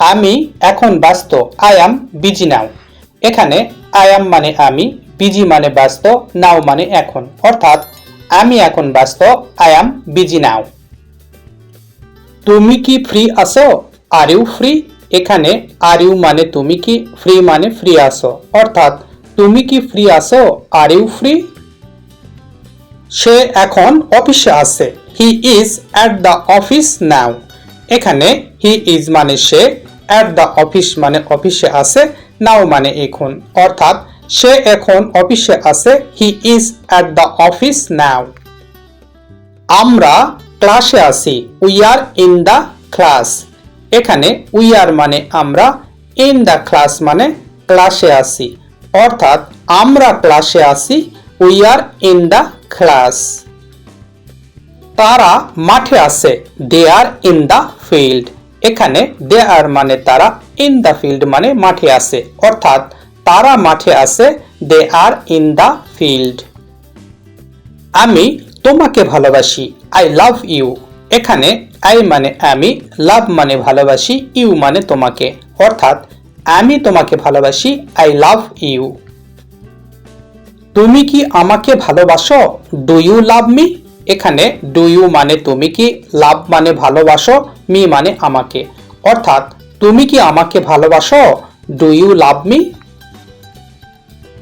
আমি এখন ব্যস্ত আই অ্যাম বিজি নাও এখানে আই অ্যাম মানে আমি বিজি মানে ব্যস্ত নাও মানে এখন। অর্থাৎ আমি এখন ব্যস্ত আই অ্যাম বিজি নাও তুমি কি ফ্রি আছো? আর ইউ ফ্রি এখানে আর ইউ মানে তুমি কি ফ্রি মানে ফ্রি আসো অর্থাৎ তুমি কি ফ্রি আছো? আর ইউ ফ্রি সে এখন অফিসে আছে। He is at the office now এখানে হি ইজ মানে সে অ্যাট দ্য অফিস মানে অফিসে আছে নাও মানে এখন। অর্থাৎ, সে এখন অফিসে আছে he is at the office now আমরা ক্লাসে আছি we are in the class এখানে উই আর মানে আমরা ইন দ্য ক্লাস মানে ক্লাসে আছি। অর্থাৎ, আমরা ক্লাসে আছি we are in the class তারা মাঠে আছে they are in the field এখানে দে আর মানে তারা ইন দ্য ফিল্ড মানে মাঠে আছে। অর্থাৎ তারা মাঠে আছে, they are in the field. আমি তোমাকে ভালোবাসি, আই লাভ ইউ। এখানে আই মানে আমি, লাভ মানে ভালোবাসি, ইউ মানে তোমাকে। অর্থাৎ আমি তোমাকে ভালোবাসি, আই লাভ ইউ। তুমি কি আমাকে ভালোবাসো? Do you love me? এখানে ডু ইউ মানে তুমি কি, লাভ মানে ভালোবাসো? মি মানে আমাকে। অর্থাৎ, তুমি কি আমাকে ভালোবাসো? ডু ইউ লাভ মি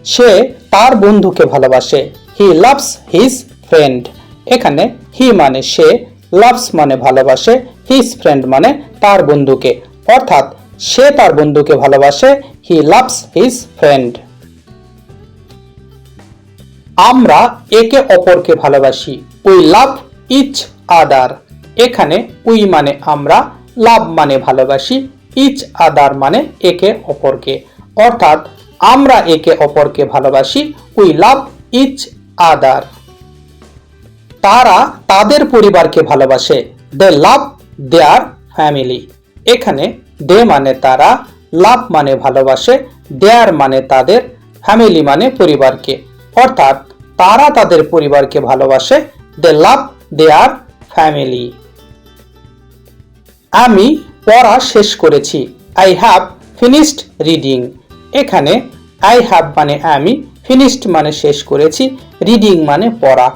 সে তার বন্ধুকে ভালোবাসে। হি লাভস হিজ ফ্রেন্ড এখানে হি মানে সে লাভস মানে ভালোবাসে হিজ ফ্রেন্ড মানে তার বন্ধুকে। অর্থাৎ, সে তার বন্ধুকে ভালোবাসে হি লাভস হিজ ফ্রেন্ড আমরা একে অপরকে ভালোবাসি। উই লাভ ইচ আদার এখানে উই মানে আমরা, লাভ মানে ভালোবাসি, ইচ আদার মানে একে অপরকে। অর্থাৎ আমরা একে অপরকে ভালোবাসি, উই লাভ ইচ আদার। তারা তাদের পরিবারকে ভালোবাসে, দে লাভ দেয়ার ফ্যামিলি। এখানে দে মানে তারা, লাভ মানে ভালোবাসে, দেয়ার মানে তাদের, ফ্যামিলি মানে পরিবারকে। অর্থাৎ তারা তাদের পরিবারকে ভালোবাসে, দে লাভ দেয়ার ফ্যামিলি। আমি পড়া শেষ করেছি। আই হ্যাভ ফিনিশড রিডিং এখানে আই হ্যাভ মানে আমি ফিনিশড মানে শেষ করেছি রিডিং মানে পড়া।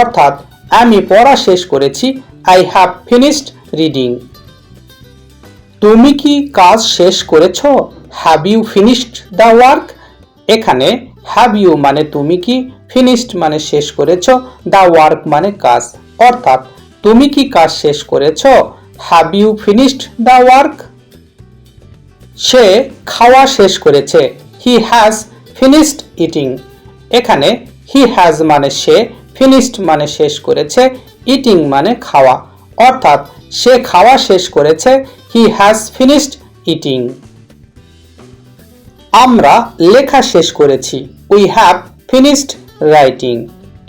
অর্থাৎ আমি পড়া শেষ করেছি আই হ্যাভ ফিনিশড রিডিং তুমি কি কাজ শেষ করেছ? Have you finished the work এখানে হ্যাভ ইউ মানে তুমি কি ফিনিশড মানে শেষ করেছ দ্য ওয়ার্ক মানে কাজ। অর্থাৎ তুমি কি কাজ শেষ করেছ? Have you finished the work সে খাওয়া শেষ করেছে। হি হ্যাজ ফিনিশড ইটিং এখানে হি হ্যাজ মানে সে ফিনিশড মানে শেষ করেছে। ইটিং মানে খাওয়া। অর্থাৎ সে খাওয়া শেষ করেছে হি হ্যাজ ফিনিশড ইটিং আমরা লেখা শেষ করেছি। উই হ্যাভ ফিনিশড রাইটিং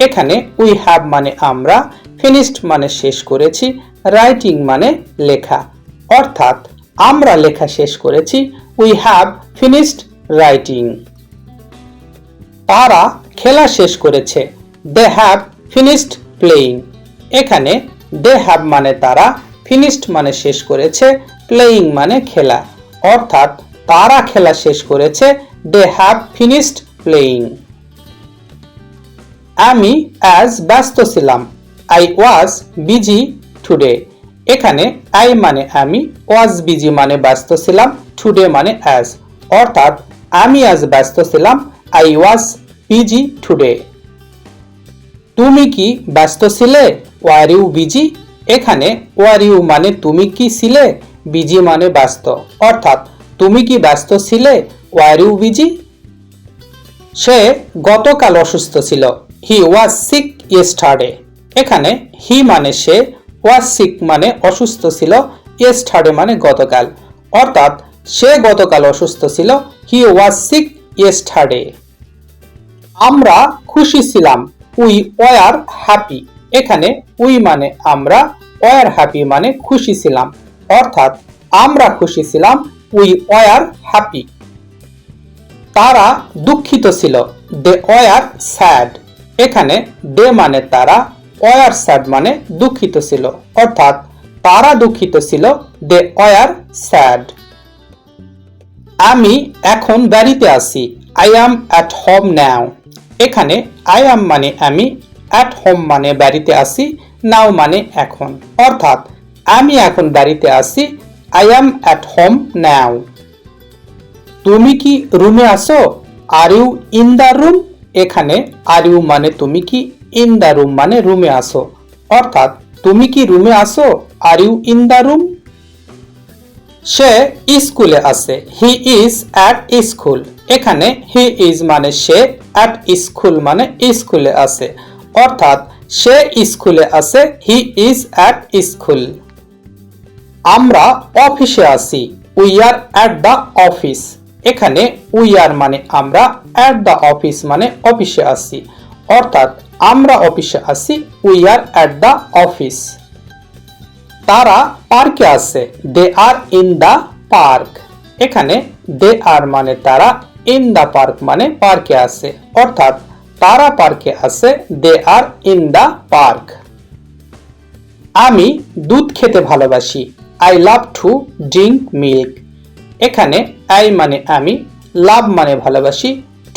এখানে উই হ্যাভ মানে আমরা ফিনিশড মানে শেষ করেছি। রাইটিং মানে লেখা। অর্থাৎ আমরা লেখা শেষ করেছি উই হ্যাভ ফিনিশড রাইটিং তারা খেলা শেষ করেছে দে হ্যাভ ফিনিশড প্লেয়িং এখানে দে হ্যাভ মানে তারা ফিনিশড মানে শেষ করেছে প্লেয়িং মানে খেলা। অর্থাৎ তারা খেলা শেষ করেছে দে হ্যাভ ফিনিশড প্লেয়িং আমি অ্যাজ ব্যস্ত ছিলাম। আই ওয়াজ বিজি টুডে এখানে আই মানে আমি ওয়াজ বিজি মানে ব্যস্ত ছিলাম টুডে মানে অ্যাজ অর্থাৎ আমি আজ ব্যস্ত ছিলাম আই ওয়াজ বিজি টুডে তুমি কি ব্যস্ত ছিলে? ওয়ার ইউ বিজি এখানে ওয়ার ইউ মানে তুমি কি ছিলে? বিজি মানে ব্যস্ত। অর্থাৎ তুমি কি ব্যস্ত ছিলে? ওয়ার ইউ বিজি সে গতকাল অসুস্থ ছিল। হি ওয়াজ সিক ইয়েস্টারডে এখানে হি মানে সে ওয়াজ সিক মানে অসুস্থ ছিল ইয়েস্টারডে মানে গতকাল। অর্থাৎ সে গতকাল অসুস্থ ছিল, হি ওয়াজ সিক ইয়েস্টারডে আমরা খুশি ছিলাম, উই ওয়ার হ্যাপি। এখানে উই মানে আমরা, ওয়ার হ্যাপি মানে খুশি ছিলাম। অর্থাৎ আমরা খুশি ছিলাম, উই ওয়ার হ্যাপি। তারা দুঃখিত ছিল, দে ওয়ার স্যাড। এখানে দে মানে তারা ওয়ার স্যাড মানে দুঃখিত ছিল। অর্থাৎ তারা দুঃখিত ছিল, দে ওয়ার স্যাড। আমি এখন বাড়িতে আছি। I am at home now. এখানে আই অ্যাম মানে আমি, অ্যাট হোম মানে বাড়িতে আছি, নাও মানে এখন। অর্থাৎ আমি এখন বাড়িতে আছি, I am at home now. তুমি কি রুমে আসো are you in the room? এখানে আর ইউ মানে তুমি কি ইন দ্য রুম মানে রুমে আসো। অর্থাৎ, তুমি কি রুমে আসো? Are you in the room সে স্কুলে আছে। হি ইজ অ্যাট স্কুল এখানে হি ইজ মানে সে অ্যাট স্কুল মানে স্কুলে আছে। অর্থাৎ, সে স্কুলে আছে হি ইজ অ্যাট স্কুল আমরা অফিসে আছি। We are at the office এখানে উই আর মানে আমরা অ্যাট দ্য অফিস মানে অফিসে আছি। অর্থাৎ আমরা অফিসে আছি we are at the office তারা পার্কে আছে they are in the park এখানে দে আর মানে তারা ইন দ্য পার্ক মানে পার্কে আছে। অর্থাৎ তারা পার্কে আছে they are in the park আমি দুধ খেতে ভালোবাসি I love to drink milk এখানে আই মানে আমি লাভ মানে ভালোবাসি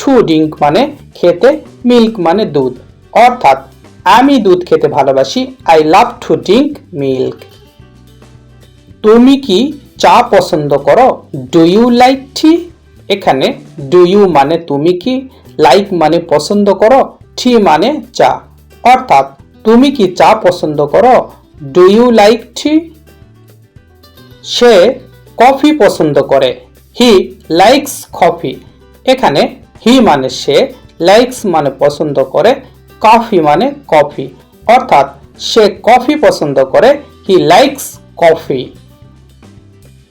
টু ড্রিঙ্ক মানে খেতে, মিল্ক মানে দুধ। অর্থাৎ, আমি দুধ খেতে ভালোবাসি, I love to drink milk. তুমি কি চা পছন্দ করো? Do you like tea? এখানে, ডু ইউ মানে তুমি কি? লাইক মানে পছন্দ করো, টি মানে চা। অর্থাৎ, তুমি কি চা পছন্দ করো? Do you like tea? Say coffee পছন্দ করে। He likes coffee. এখানে হি মানে সে লাইকস মানে পছন্দ করে কফি মানে কফি অর্থাৎ সে কফি পছন্দ করে হি লাইকস কফি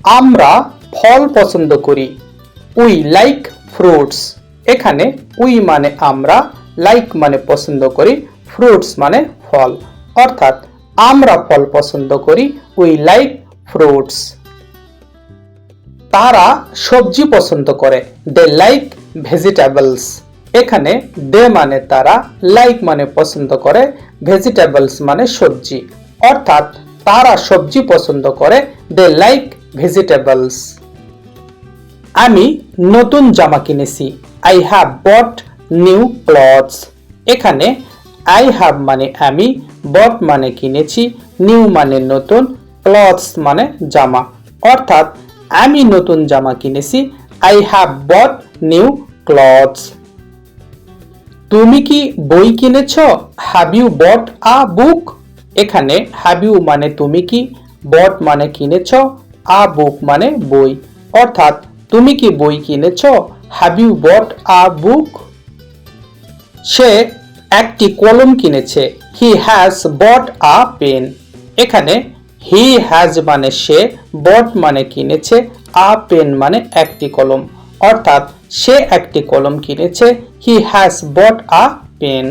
আমরা ফল পছন্দ করি উই লাইক ফ্রুটস এখানে উই মানে আমরা লাইক মানে পছন্দ করি ফ্রুটস মানে ফল। অর্থাৎ আমরা ফল পছন্দ করি উই লাইক ফ্রুটস তারা সবজি পছন্দ করে দে লাইক ভেজিটেবলস এখানে দে মানে তারা লাইক মানে পছন্দ করে ভেজিটেবলস মানে সবজি। অর্থাৎ তারা সবজি পছন্দ করে, দে লাইক ভেজিটেবলস আমি নতুন জামা কিনেছি। I have bought new clothes এখানে আই হ্যাভ মানে আমি বট মানে কিনেছি নিউ মানে নতুন ক্লথস মানে জামা। অর্থাৎ আমি নতুন জামা কিনেছি। I have bought new clothes. তুমি কি বই কিনেছ? হ্যাভ ইউ বট আ বুক এখানে হ্যাভ ইউ মানে তুমি কি? বট মানে কিনেছ আ বুক মানে বই। অর্থাৎ, তুমি কি বই কিনেছ? হ্যাভ ইউ বট আ বুক সে একটি কলম কিনেছে। He has bot a pen এখানে হি হ্যাজ মানে সে বট মানে কিনেছে আ পেন মানে একটি কলম। অর্থাৎ সে একটি কলম কিনেছে। He has bot a pen